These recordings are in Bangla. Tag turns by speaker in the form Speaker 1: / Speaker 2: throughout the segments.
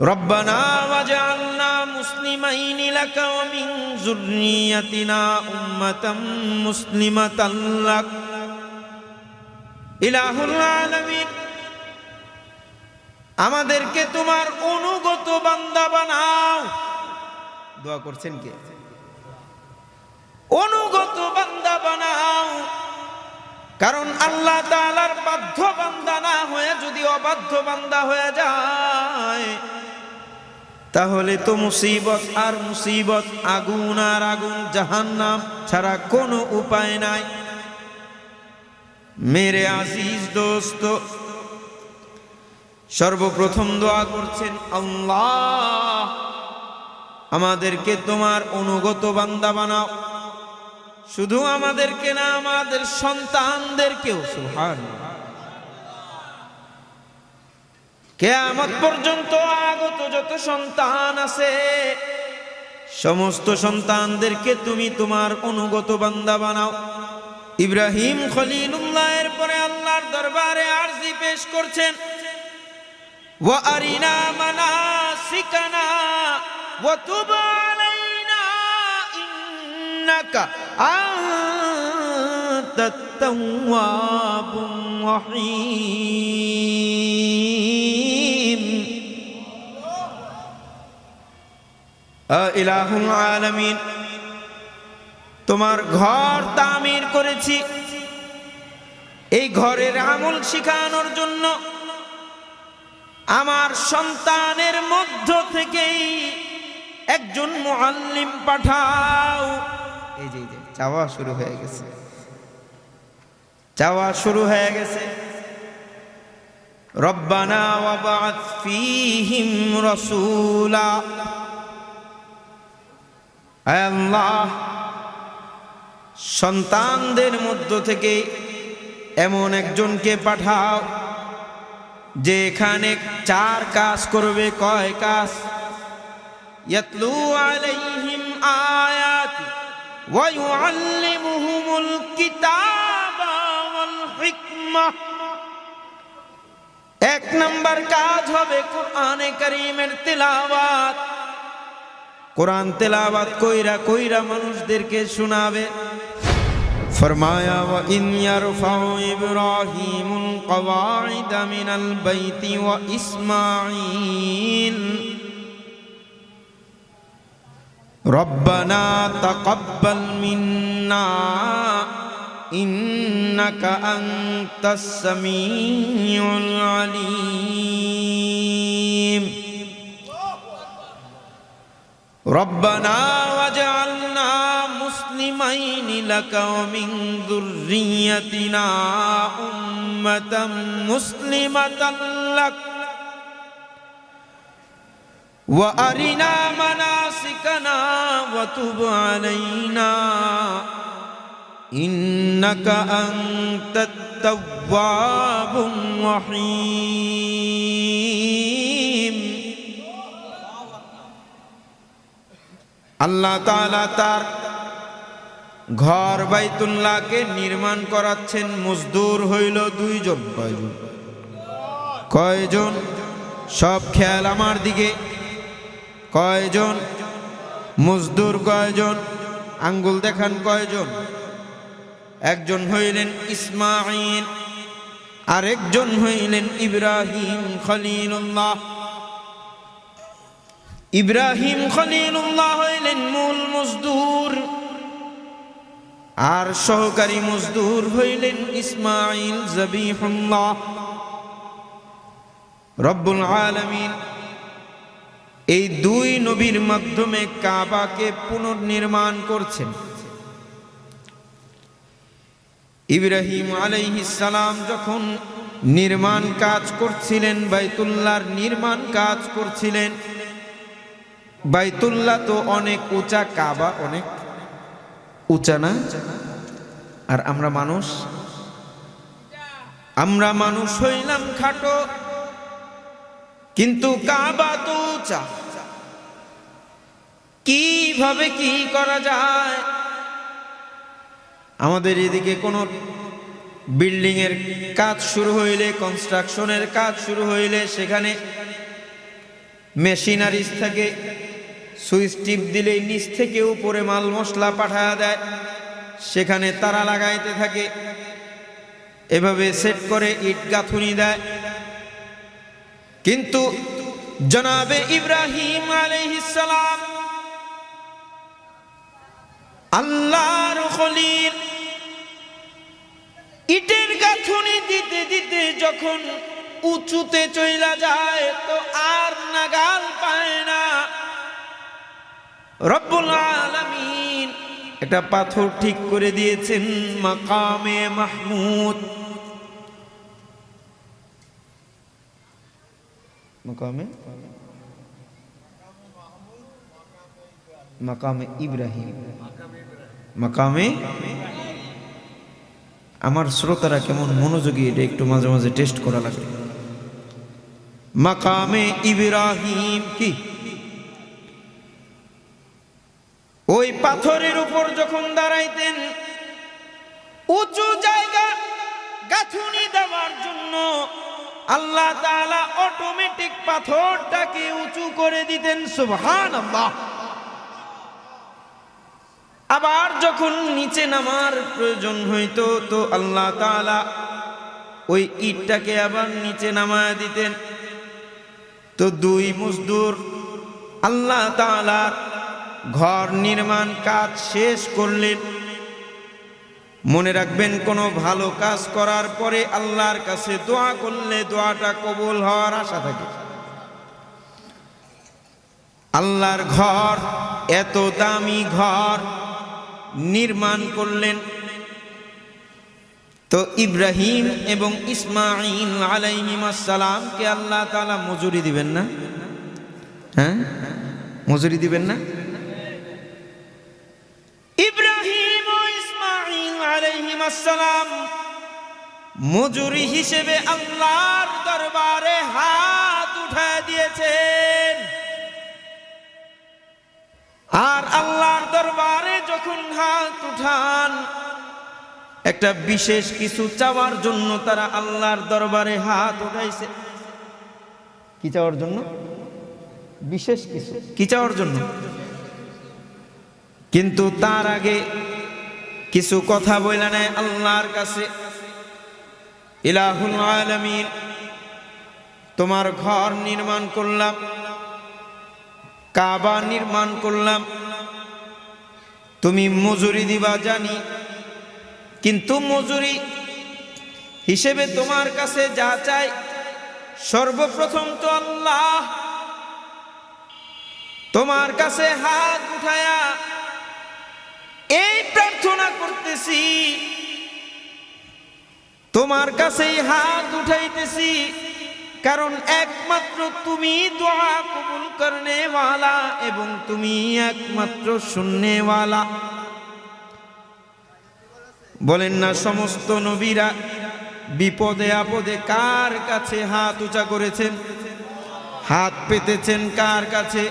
Speaker 1: ربنا وجعلنا مسلمين لك ومن ذريتنا أمة مسلمة لك إله العالمين আমাদেরকে তোমার অনুগত বান্দা বানাও দোয়া করছেন কে অনুগত বান্দা বানাও কারণ আল্লাহ তাআলার বাধ্য বান্দা না হয়ে যদি অবাধ্য বান্দা হয়ে যায় তাহলে তো মুসিবত আর মুসিবত, আগুন আর আগুন, জাহান্নাম ছাড়া কোনো উপায় নাই। মেরে আজিজ দোস্ত, সর্বপ্রথম দোয়া করছেন, আল্লাহ, আমাদেরকে তোমার অনুগত বান্দা বানাও। শুধু আমাদেরকে না, আমাদের সন্তানদেরকেও সুহান কেয়ামত পর্যন্ত আগত যত সন্তান আছে, সমস্ত সন্তানদেরকে তুমি তোমার অনুগত বান্দা বানাও। ইব্রাহিম খলিলুল্লাহের পরে আল্লাহর দরবারে আরজি পেশ করছেন, ওয়া আরিনা মানাসিকানা ওয়া তুব আলাইনা ইন্নাকা আনতাত আলামিন, তোমার ঘর তামির করেছি। এই ঘরের আমল শিখানোর জন্য আমার সন্তানের মধ্য থেকেই একজন মুআল্লিম পাঠাও। এই যে চাওয়া শুরু হয়ে গেছে। চাওয়া শুরু হয়ে গেছে। রব্বানা ওয়াবাআত ফীহিম রাসূলা। আল্লাহ, সন্তানদের মধ্য থেকে এমন একজনকে পাঠাও, যে এখানে চার কাজ করবে, কয় কাজ? এক নাম্বার কাজ হবে কোরআনে কারীমের তেলাওয়াত। কোরআন তেলাওয়াত কইরা কইরা মানুষদেরকে শোনাবে فرمایا وَإِنْ يَرْفَعُ إِبْرَاهِيمُ الْقَوَاعِدَ مِنَ الْبَيْتِ وَإِسْمَاعِيلُ رَبَّنَا تَقَبَّلْ مِنَّا إِنَّكَ أَنْتَ السَّمِيعُ الْعَلِيمُ ربنا واجعلنا مسلمين لك ومن ذريتنا أمة مسلمة لك. وأرنا مناسكنا وتب علينا. إنك أنت التواب الرحيم. আল্লাহ তাআলা তার ঘর বাইতুল্লাহকে নির্মাণ করাচ্ছেন। মজদুর হইল দুইজন। কয়জন? কয়জন? সব খেয়াল আমার দিকে। কয়জন? মজদুর কয়জন? আঙ্গুল দেখান কয়জন? একজন হইলেন ইসমাইল আরেকজন হইলেন ইব্রাহিম খলিলুল্লাহ। ইব্রাহিম খলিলুল্লাহ হইলেন মূল মজদুর। আর সহকারী মজদুর হইলেন ইসমাইল জবিহুল্লাহ। রব্বুল আলামিন এই দুই নবীর মাধ্যমে কাবাকে পুনর্নির্মাণ করছেন। ইব্রাহিম সালাম যখন নির্মাণ কাজ করছিলেন, বাইতুল্লাহর নির্মাণ কাজ করছিলেন বাইতুল্লাহ তো অনেক উঁচা, কাবা অনেক উঁচা না? আর আমরা মানুষ? আমরা মানুষ হইলাম খাটো, কিন্তু কাবা তো উঁচা। কীভাবে কি করা যায়? আমাদের এদিকে কোনো বিল্ডিং এর কাজ শুরু হইলে কনস্ট্রাকশনের কাজ শুরু হইলে, সেখানে মেশিনারিজ থেকে। সুইচ টিপ দিলেই নিচ থেকে উপরে মাল মশলা পাঠায়া দেয়। সেখানে তারা লাগাইতে থাকে। এভাবে সেট করে ইট গাঁথুনি দেয়। কিন্তু জনাবে ইব্রাহিম আলাইহিসসালাম আল্লাহর খলিল ইটের গাঁথুনি দিতে দিতে যখন উঁচুতে চইলা যায়, তো আর নাগাল পায় না। রব্বুল আলামিন। একটা পাথর ঠিক করে দিয়েছেন মাকামে মাহমুদ। মাকামে? মাকামে ইব্রাহিম। মাকামে? আমার শ্রোতারা কেমন মনোযোগী এটা একটু মাঝে মাঝে টেস্ট করা লাগে মাকামে ইব্রাহিম কি? ওই পাথরের উপর যখন দাঁড়াইতেন, উঁচু জায়গা গাথুনি দেওয়ার জন্য আল্লাহ তাআলা অটোমেটিক পাথরটাকে উঁচু করে দিতেন, সুবহানাল্লাহ। আবার যখন নিচে নামার প্রয়োজন হইতো, তো আল্লাহ তাআলা ওই ইটটাকে আবার নিচে নামায় দিতেন। তো দুই মজদুর আল্লাহ তাআলার ঘর নির্মাণ কাজ শেষ করলেন। মনে রাখবেন, কোনো ভালো কাজ করার পরে আল্লাহর কাছে দোয়া করলে দোয়াটা কবুল হওয়ার আশা থাকে। আল্লাহর ঘর, এত দামি ঘর নির্মাণ করলেন। তো ইব্রাহিম এবং ইসমাইল আলাইহিমাসালামকে আল্লাহ তাআলা মজুরি দিবেন না? হ্যাঁ? মজুরি দিবেন না? আলাইহিমাসালাম মজুরি হিসেবে আল্লাহর দরবারে হাত উঠায় দিয়েছেন। আর আল্লাহর দরবারে যখন হাত উঠান, একটা বিশেষ কিছু চাওয়ার জন্য তারা আল্লাহর দরবারে হাত উঠাইছে। কি চাওয়ার জন্য? বিশেষ কিছু। কি চাওয়ার জন্য? কিন্তু তার আগে কিছু কথা বলে নেয় আল্লাহর কাছে। ইলাহুল আলামিন, তোমার ঘর নির্মাণ করলাম, কাবা নির্মাণ করলাম। তুমি মজুরি দিবা জানি, কিন্তু মজুরি হিসেবে তোমার কাছে যা চাই, সর্বপ্রথম তো আল্লাহ। তোমার কাছে হাত উঠায়া এই প্রার্থনা করতেছি। তোমার কাছেই হাত উঠাইতেছি, কারণ একমাত্র তুমি দোয়া কবুল করনেওয়ালা এবং তুমি একমাত্র শুননেওয়ালা। বলেন না সমস্ত নবীরা বিপদে আপদে কার কাছে হাত উঁচা করেছেন? হাত পেতেছেন কার কাছে?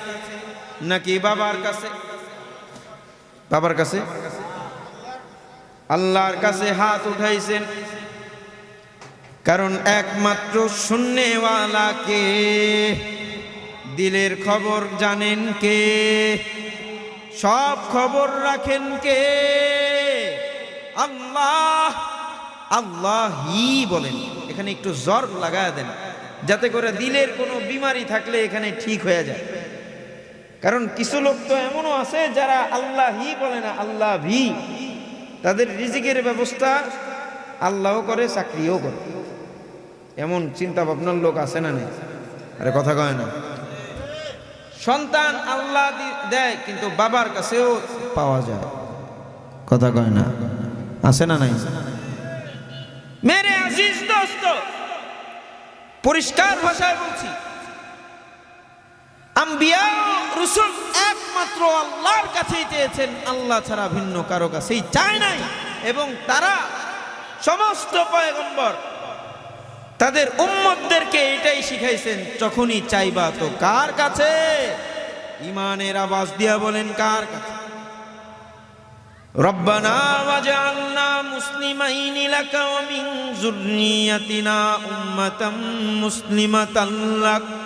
Speaker 1: নাকি বাবার কাছে? বাবার কাছে? আল্লাহর কাছে হাত উঠাইছেন। কারণ একমাত্র শূন্যওয়ালা কে? দিলের খবর জানেন কে? সব খবর রাখেন কে? আল্লাহ আল্লাহি বলেন। এখানে একটু জ্বর লাগায় দেন, যাতে করে দিলের কোনো বিমারি থাকলে এখানে ঠিক হয়ে যায়। কারণ কিছু লোক তো এমনও আছে যারা আল্লাহি বলে না, আল্লাহ। ভি তাদের রিজিকের ব্যবস্থা আল্লাহও করে, চাকরিও করে। এমন চিন্তা ভাবনার লোক আছে না নেই? আরে কথা কয় না। সন্তান আল্লাহ দেয়, কিন্তু বাবার কাছেও পাওয়া যায়। কথা কয় না। আছে না নাই? মেরে আজিজ দোস্ত, পরিষ্কার ভাষায় বলছি, আম্বিয়া রসুল একমাত্র আল্লাহর কাছেই চেয়েছেন আল্লাহ ছাড়া ভিন্ন কারো কাছেই চায় নাই এবং তারা সমস্ত পয়গম্বর তাদের উম্মতদেরকে এটাই শিখাইছেন যখনই চাইবা তো কার কাছে ইমানের আওয়াজ দিয়া বলেন কার কাছে ربنا وجعلنا مسلمين لك ومن ذريتنا أمة مسلمة لك ইলাহুল আলামিন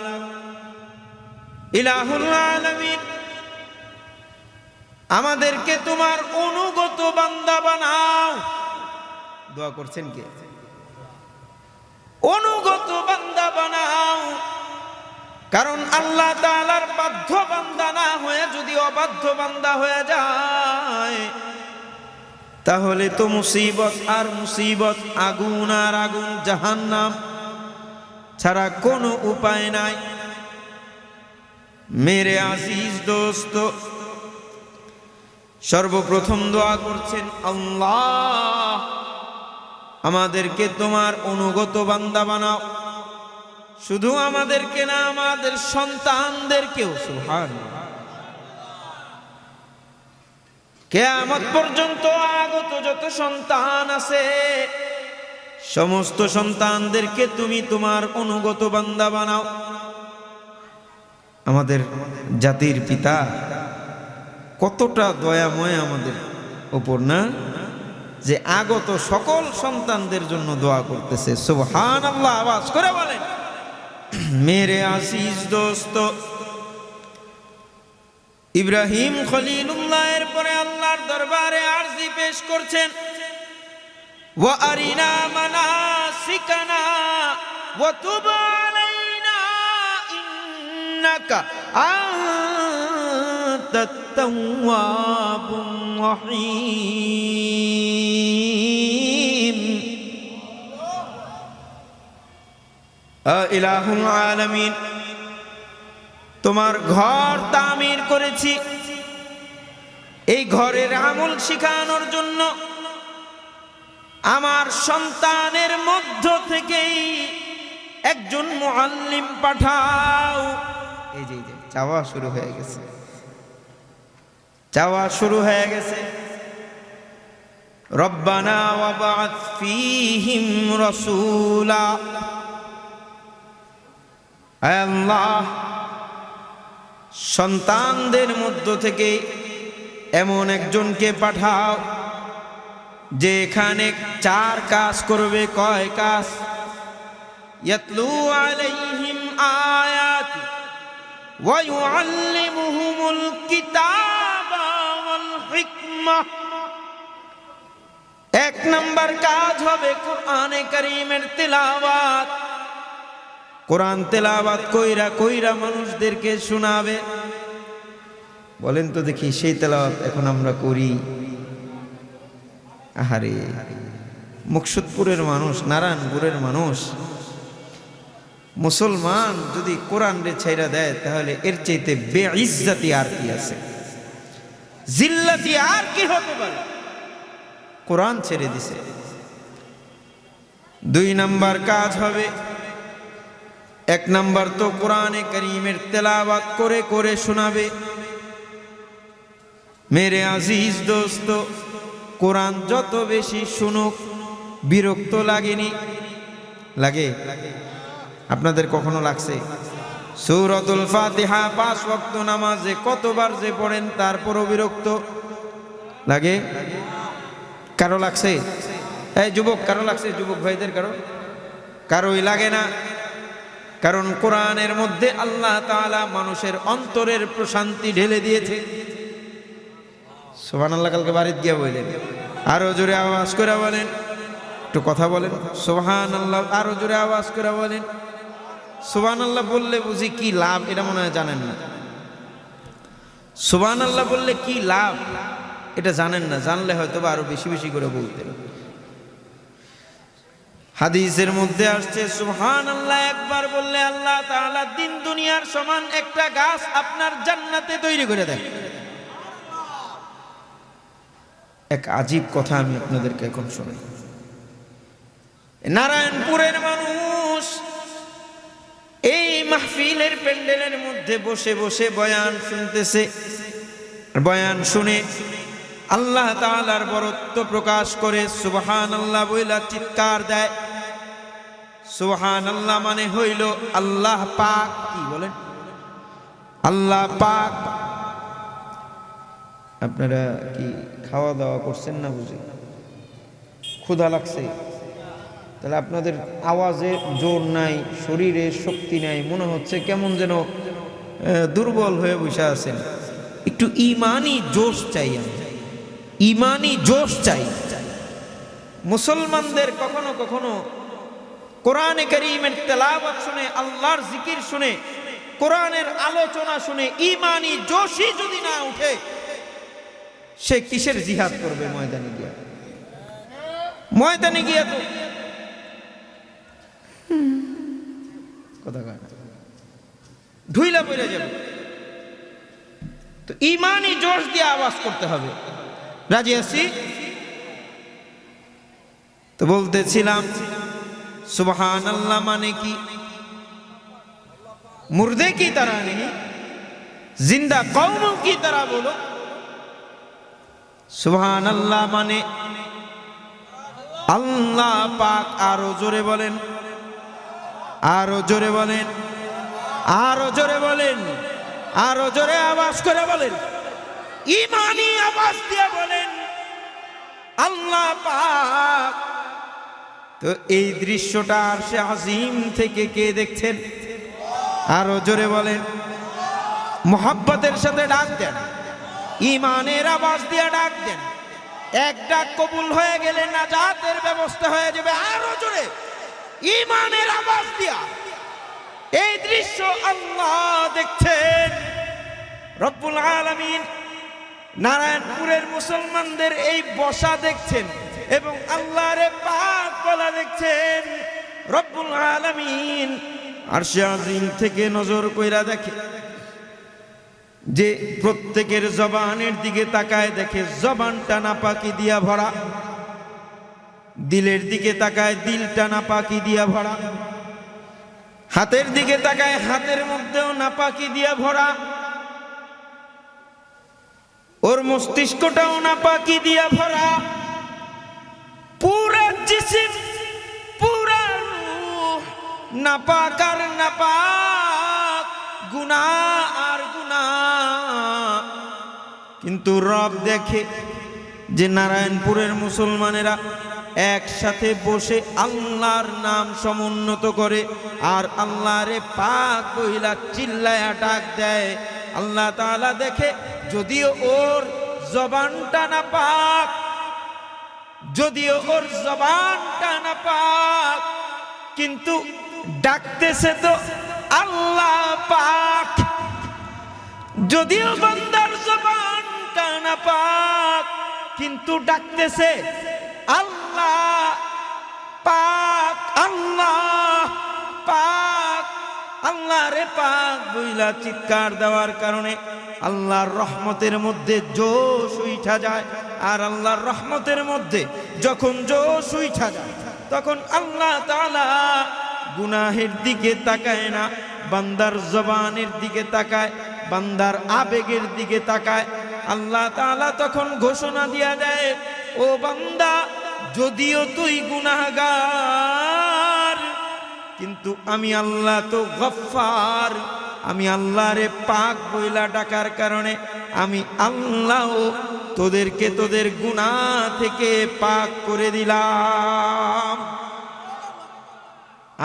Speaker 1: আমাদেরকে তোমার অনুগত বান্দা বানাও। দোয়া করছেন কে? অনুগত বান্দা বানাও। কারণ আল্লাহ তাআলার বাধ্য বান্দা না হয়ে যদি অবাধ্য বান্দা হয়ে যায়, তাহলে তো মুসিবত আর মুসিবত, আগুন আর আগুন জাহান্নাম ছাড়া কোনো উপায় নাই। মেরে আজিজ দোস্ত, সর্বপ্রথম দোয়া করছেন, আল্লাহ, আমাদেরকে তোমার অনুগত বান্দা বানাও। শুধু আমাদেরকে না, আমাদের সন্তানদেরকেও সুহান কেয়ামত পর্যন্ত আগত যত সন্তান আছে, সমস্ত সন্তানদেরকে তুমি তোমার অনুগত বান্দা বানাও। আমাদের জাতির পিতা, কতটা দয়াময় আমাদের ওপর, না? যে আগত সকল সন্তানদের জন্য দোয়া করতেছে। সুবহান আল্লাহ আওয়াজ করে বলেন। মেরে আসিস দোস্ত। ইব্রাহিম খলিলুল্লাহ এর পরে আল্লাহর দরবারে আরজি পেশ করছেন। ওয়া আরিনা মানাসিকানা ওয়া তুব আলাইনা ইন্নাকা আনতাত তাওয়াবুর রহিম ইলাহুল আলামিন, তোমার ঘর তামির করেছি। এই ঘরের আমল শিখানোর জন্য আমার সন্তানের মধ্য থেকেই একজন মুআল্লিম পাঠাও। এই যে চাওয়া শুরু হয়ে গেছে। চাওয়া শুরু হয়ে গেছে। রব্বানা ওয়াবাত রাসূলা। আল্লাহ, সন্তানদের মধ্য থেকে এমন একজনকে পাঠাও, যে এখানে চার কাজ করবে, কয় কাজ? ইয়াতলু আলাইহিম আয়াতি ইউআল্লিমুহুমুল কিতাবা ওয়াল এক নাম্বার কাজ হবে কোরআনে কারীমের তেলাওয়াত। কোরআন তেলাওয়াত কইরা কইরা মানুষদেরকে শোনাবে। বলেন তো দেখি সেই তেলাওয়াত এখন আমরা করি। আহারে, মুকসুদপুরের মানুষ, নারায়ণপুরের মানুষ মুসলমান যদি কোরআন রে ছাইরা দেয়, তাহলে এর চাইতে বেইজ্জাতি আর কি আছে? জিল্লাতি আর কি হতে পারে? কোরআন ছেড়ে দিছে। দুই নাম্বার কাজ হবে, এক নাম্বার তো কোরআনে করিমের তেলাবাত করে করে শোনাবে। মেরে আজিজ দোস্ত, কোরআন যত বেশি শুনুক, বিরক্ত লাগেনি? লাগে। আপনাদের কখনো লাগছে? সৌরতুল ফাতিহা, পাঁচ ওয়াক্ত নামাজে কতবার যে পড়েন, তারপরও বিরক্ত? লাগে? কারও লাগছে? এই যুবক, কারও লাগছে? যুবক ভাইদের কারও? কারোই লাগে না। কারণ কোরআনের মধ্যে আল্লাহ তাআলা মানুষের অন্তরের প্রশান্তি ঢেলে দিয়েছে। সোহান আল্লাহ কালকে বাড়িতে গিয়ে বললেন, আরও জোরে আওয়াজ করে বলেন। একটু কথা বলেন। সোহান আল্লাহ আরও জোরে আওয়াজ করে বলেন। সোহান আল্লাহ বললে বুঝি কি লাভ? এটা মনে হয় জানেন না। সোহান আল্লাহ বললে কি লাভ? এটা জানেন না। জানলে হয়তো বা আরও বেশি বেশি করে বলতেন। হাদিসের মধ্যে আসছে সুহান আল্লাহ একবার বললে আল্লাহ তাআলা দিন দুনিয়ার সমান একটা গাছ আপনার জান্নাতে তৈরি করে দেয় এক আজীব কথা আমি আপনাদেরকে এখন শোনাই। নারায়ণপুরের মানুষ মাহফিলের প্যান্ডেলের মধ্যে বসে বসে বয়ান শুনতেছে। বয়ান শুনে আল্লাহ তাআলার বরত্ব প্রকাশ করে সুবহান আল্লাহ বইলা চিৎকার দেয়। সুবহান আল্লাহ মানে হইল আল্লাহ পাক, কি বলেন? আল্লাহ পাক। আপনারা কি খাওয়া দাওয়া করছেন না বুঝি? ক্ষুধা লাগছে। তাহলে আপনাদের আওয়াজে জোর নাই, শরীরে শক্তি নাই, মনে হচ্ছে কেমন যেন দুর্বল হয়ে বসে আছেন। একটু ইমানই জোশ চাই আমি। ইমানই জোশ চাই। মুসলমানদের কখনো কখনো কোরআনে করিমের তেলাওয়াত শুনে, আল্লাহর জিকির শুনে, কোরআনের আলোচনা শুনে ইমানি জোশই যদি না উঠে, সে কিসের জিহাদ করবে ময়দানে গিয়া? ময়দানে গিয়া তো কথা কয় ঢুইলা পড়ে যাবে। তো ইমানই জোশ দিয়ে আওয়াজ করতে হবে। রাজি আছি? তো বলতেছিলাম সুবহান আল্লাহ মানে কি? মুর্দে কি তারা নেই? জিন্দা কৌম কি তারা বলো? সুবহান আল্লাহ মানে আল্লাহ পাক আরও জোরে বলেন। আরও জোরে বলেন। আরও জোরে বলেন। আরও জোরে আওয়াজ করে বলেন। ইমানি আওয়াজ দিয়ে বলেন, আল্লাহ পাক। তো এই দৃশ্যটা আর সে আজিম থেকে কে দেখছেন? আরও জোরে বলেন। মোহাব্বতের সাথে ডাক দেন। ইমানের আওয়াজ দিয়ে ডাক দেন। এক ডাক কবুল হয়ে গেলে না জাতের ব্যবস্থা হয়ে যাবে আরও জোরে। ইমানের আওয়াজ দিয়া এই দৃশ্য আল্লাহ দেখছেন। রব্বুল আলামিন নারায়ণপুরের মুসলমানদের এই বসা দেখছেন এবং আল্লাহরে পাক বলা দেখছেন। রব্বুল আলামিন আর সে আজিম থেকে নজর কইরা দেখে যে প্রত্যেকের জবানের দিকে তাকায় দেখে জবানটা নাপাকি দিয়া ভরা। দিলের দিকে তাকায় দিলটা নাপাকি দিয়া ভরা। হাতের দিকে তাকায় হাতের মধ্যেও নাপাকি দিয়া ভরা। ওর মস্তিষ্কটাও নাপাকি দিয়া ভরা। পুরা নাপাক আর নাপাক গুনা আর গুনা কিন্তু রব দেখে যে নারায়ণপুরের মুসলমানেরা একসাথে বসে আল্লাহর নাম সমুন্নত করে আর আল্লাহরে পাক বহিলা চিল্লায়া ডাক দেয়। আল্লাহ তাআলা দেখে, যদিও ওর জবানটা না পাক, যদিও ওর জবানটা না পাক, কিন্তু ডাকতেছে তো আল্লাহ পাক। যদিও বান্দার জবানটা না পাক, কিন্তু ডাকতেছে আল্লাহ পাক আল্লাহ পাক আল্লাহ রে পাক বুইলা চিৎকার দেওয়ার কারণে আল্লাহর রহমতের মধ্যে জোশ উঠা যায় আর আল্লাহর রহমতের মধ্যে যখন জোশ উঠা যায়, তখন আল্লাহ তাআলা গুনাহের দিকে তাকায় না, বান্দার জবানের দিকে তাকায়, বান্দার আবেগের দিকে তাকায়। আল্লাহ তাআলা তখন ঘোষণা দিয়া দেয়, ও বান্দা যদিও তুই গুনাহগার, কিন্তু আমি আল্লাহ তো গফার আমি আল্লাহরে পাক বইলা ডাকার কারণে আমি আল্লাহ তোদেরকে তোদের গুনাহ থেকে পাক করে দিলাম।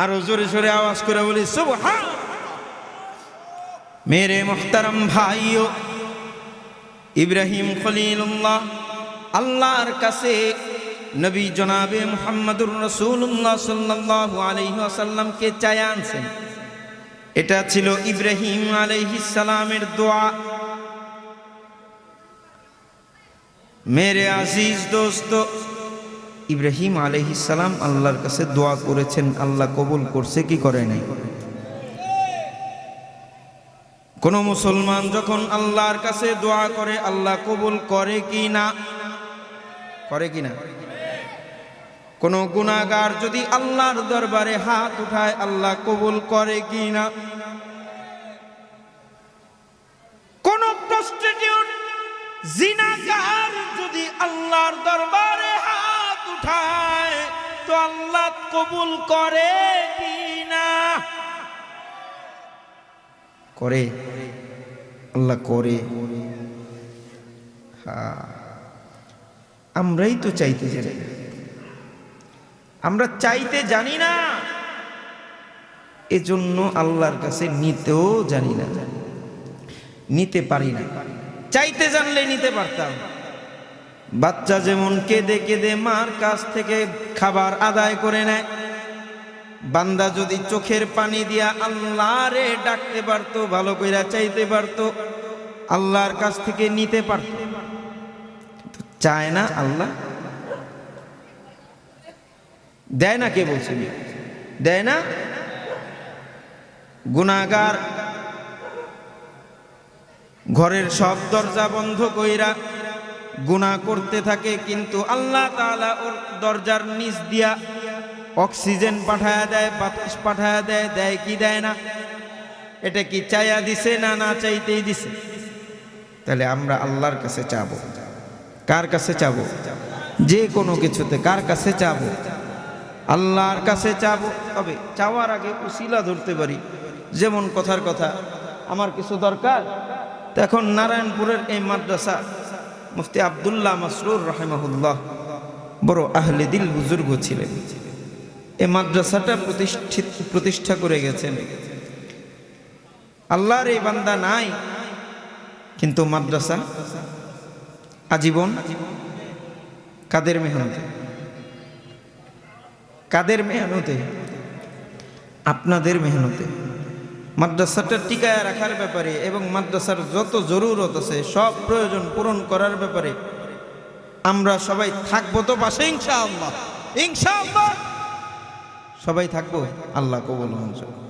Speaker 1: আরও জোরে জোরে আওয়াজ করে বলি, সুবহান। মেরে মোহতারম ভাইও, ইব্রাহিম খলিলুল্লাহ, আল্লাহর কাছে নবী জনাবে মুহাম্মদুর রসুল্লাহ সাল্লাহ আলহিহাসাল্লামকে চায় আনছেন? এটা ছিল ইব্রাহিম আলহিসালামের দোয়া। মেরে আজিজ দোস্ত, ইব্রাহিম আলহিসাল্লাম আল্লাহর কাছে দোয়া করেছেন, আল্লাহ কবুল করছে, কি করে নাই? কোন মুসলমান যখন আল্লাহর কাছে দোয়া করে, আল্লাহ কবুল করে কি না? করে কি না? কোন গুনাগার যদি আল্লাহর দরবারে হাত উঠায়, আল্লাহ কবুল করে কি না কোন প্রস্টিটিউট জিনাকার যদি আল্লাহর দরবারে হাত উঠায়, তো আল্লাহ কবুল করে কি না করে? আল্লাহ করে। হ্যাঁ আমরাই তো চাইতে না। আমরা চাইতে জানি না। এজন্য আল্লাহর কাছে নিতেও জানি না। নিতে পারি না। চাইতে জানলে নিতে পারতাম। বাচ্চা যেমন কেঁদে কেঁদে মার কাছ থেকে খাবার আদায় করে নেয়। বান্দা যদি চোখের পানি দিয়া আল্লাহরে ডাকতে পারতো, ভালো কইরা চাইতে পারতো, আল্লাহর কাছ থেকে নিতে পারত। চায় না আল্লাহ? দেয় না কে বলছে? দেয় না? গুনাগার ঘরের সব দরজা বন্ধ কইরা গুনাহ করতে থাকে, কিন্তু আল্লাহ তাআলা ওর দরজার নিচ দিয়া অক্সিজেন পাঠায়া দেয়, বাতাস পাঠায়া দেয় দেয় কি দেয় না? এটা কি চাইয়া দিছে না না চাইতেই দিছে? তাহলে আমরা আল্লাহর কাছে চাবো। কার কাছে চাবো? যে কোনো কিছুতে কার কাছে চাবো? আল্লাহর কাছে চাবো, তবে চাওয়ার আগে উসিলা ধরতে পারি। যেমন কথার কথা, আমার কিছু দরকার? তো এখন নারায়ণপুরের এই মাদ্রাসা, মুফতি আবদুল্লাহ মাসরুর রাহেমাহুল্লাহ বড় আহলে দিল বুজুর্গ ছিলেন। এই মাদ্রাসাটা প্রতিষ্ঠিত, প্রতিষ্ঠা করে গেছেন। আল্লাহর এই বান্দা নাই, কিন্তু মাদ্রাসা আজীবন কাদের মেহনতে? কাদের মেহনতে? আপনাদের মেহনতে। মাদ্রাসাটা টিকায় রাখার ব্যাপারে এবং মাদ্রাসার যত জরুরত আছে, সব প্রয়োজন পূরণ করার ব্যাপারে আমরা সবাই থাকব তো পাশে, ইনশাআল্লাহ। ইনশাআল্লাহ। সবাই থাকব? আল্লাহ কবুল মঞ্জুর